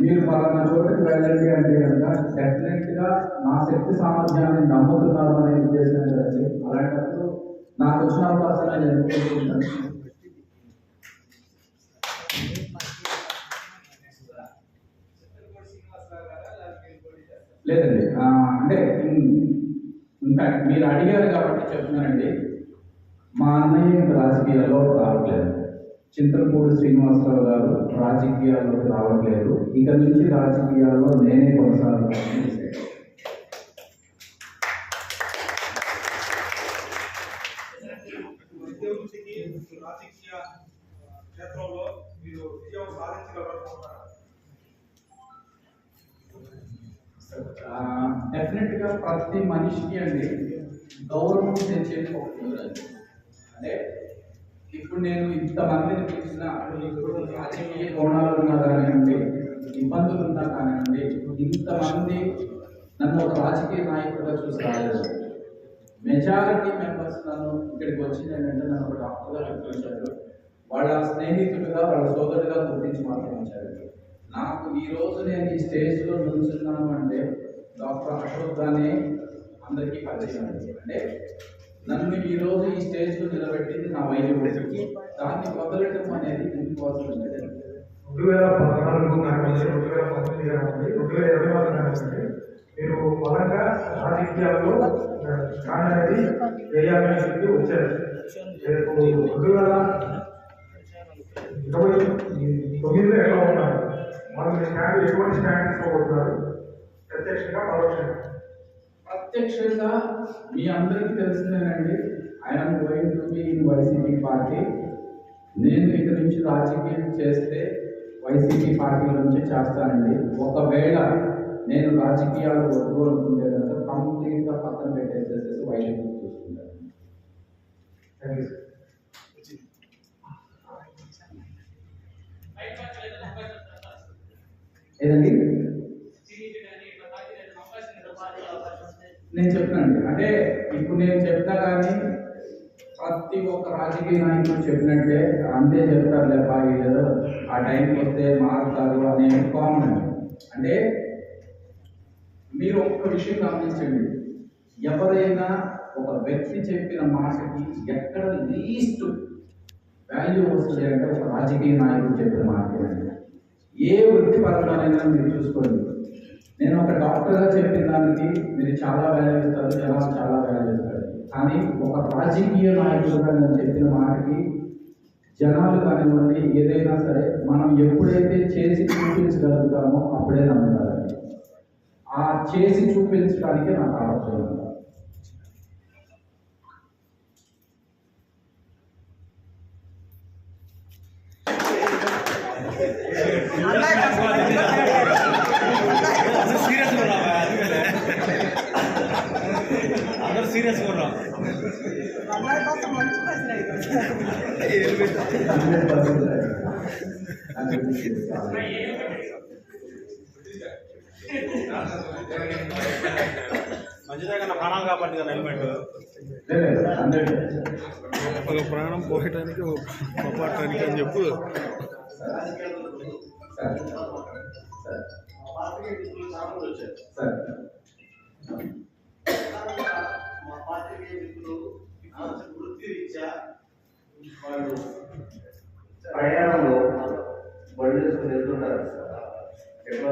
మీరు పలానా చోటుకి వెళ్ళండి అంటే కనుక డెఫినెట్గా నా శక్తి సామర్థ్యాన్ని నమ్ముతున్నారు అనే ఉద్దేశం కదండి అలాంటప్పుడు నాకు వచ్చిన అవకాశాన్ని ఎదుర్కొంటున్నాను లేదండి అంటే ఇన్ఫాక్ట్ మీరు అడిగారు కాబట్టి చెప్తున్నానండి. మా అన్నయ్య రాజకీయాల్లో రావట్లేదు. చింతలపూడి శ్రీనివాసరావు గారు రాజకీయాల్లోకి రావట్లేదు. ఇక నుంచి రాజకీయాల్లో నేనే కొనసాగుతానని రాజకీయ క్షేత్రంలో మీరు విజయం సాధించగలరనుకుంటున్నారా ఆ, డెఫినెట్గా ప్రతి మనిషికి అండి గౌరవం ఊరండి. అంటే ఇప్పుడు నేను ఇంతమందిని పిలిచిన ఇప్పుడు రాజకీయ కోణాలు ఉన్నా కానివ్వండి ఇబ్బందులు ఉన్నా కానివ్వండి ఇంతమంది నన్ను ఒక రాజకీయ నాయకుడిగా చూసి మెజారిటీ మెంబర్స్ నన్ను ఇక్కడికి వచ్చింది ఏంటంటే నన్ను ఒక డాక్టర్గా గుర్తించారు వాళ్ళ స్నేహితుడిగా వాళ్ళ సోదరుగా గుర్తించి మాట్లాడించారు. నాకు ఈరోజు నేను ఈ స్టేజ్లో నిలుచున్నాను అంటే డాక్టర్ అశోక్ గానే అందరికీ పరిచయం అంటే నన్ను ఈ రోజు ఈ స్టేజ్లో నిలబెట్టింది నా వైద్యుడు దాన్ని వదలటం అనేది ఇంపాసిబుల్ రెండు వేల పద్నాలుగు నాకు తెలిసి రెండు వేల పంతొమ్మిది కానివ్వండి రెండు వేల ఇరవై నాలుగు కానివ్వండి మీరు బలంగా రాజకీయాల్లో స్టాండ్ అనేది వేయాలని చెప్పి వచ్చారు రేపు రెండు వేల ఇరవై తొమ్మిదిలో ఎట్లా ఉన్నారు వాళ్ళు మీ స్టాండ్ ఎటువంటి స్టాండ్ తీసుకోబోతున్నారు? ప్రత్యక్షంగా పరోక్షంగా. ప్రత్యక్షంగా మీ అందరికీ తెలిసిందేనండి I'm going to be in YCP party నేను ఇక నుంచి రాజకీయం చేస్తే వైసీపీ పార్టీ నుంచి చేస్తానండి. ఒకవేళ నేను రాజకీయాలు వద్దు అనుకుంటే కనుక కంప్లీట్గా పక్కన పెట్టేసేసి వైసీపీ చూసుకుంటాను. ఏదండి? నేను చెప్పినండి అంటే ఇప్పుడు నేను చెప్తా కానీ ప్రతి ఒక్క రాజకీయ నాయకుడు చెప్పినట్టే అంతే చెప్తారు లేపా ఏదో ఆ టైంకి వస్తే మారుతారు అనే కామన్. అంటే మీరు ఒక్క విషయం గమనించండి. ఎవరైనా ఒక వ్యక్తి చెప్పిన మాటకి ఎక్కడ లీస్ట్ వాల్యూ వస్తుంది అంటే ఒక రాజకీయ నాయకుడు చెప్పిన మాటకేనండి ఏ వృత్తి పరంగానైనా మీరు చూసుకోండి. డాక్టర్గా చెప్పిన దానికి మీరు చాలా వాల్యూ ఇస్తారు జనాలు చాలా వాల్యూ ఇస్తారు కానీ ఒక రాజకీయ నాయకుడుగా నేను చెప్పిన మాటకి జనాలు కానివ్వండి ఏదైనా సరే మనం ఎప్పుడైతే చేసి చూపించగలుగుతామో అప్పుడే నమ్ముతారండి. ఆ చేసి చూపించడానికి నాకు ఆలోచన ఉంది. అందరూ సీరియస్ ఉన్నాం. మంచిదే కన్నా ప్రాణాలు కాబట్టి కదా హెల్మెట్? లేదు, ఒక ప్రాణం పోయటానికి ఒక కాపాడటానికి అని చెప్పు. వాళ్ళు ప్రయాణంలో బండి వేసుకుని వెళ్తుంటారు. ఎక్కడ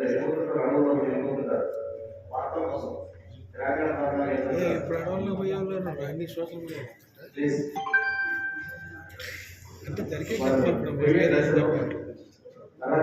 వెళ్ళిపోతుంటారు అనుభవం వెళ్ళిపోతుంటారు వార్త కోసం. గ్రామీణ ప్రాంతాలు ప్రాణాలను పోయాలో అన్ని సోషల్ మీడియా ప్లీజ్ అంటే జరిగే అలా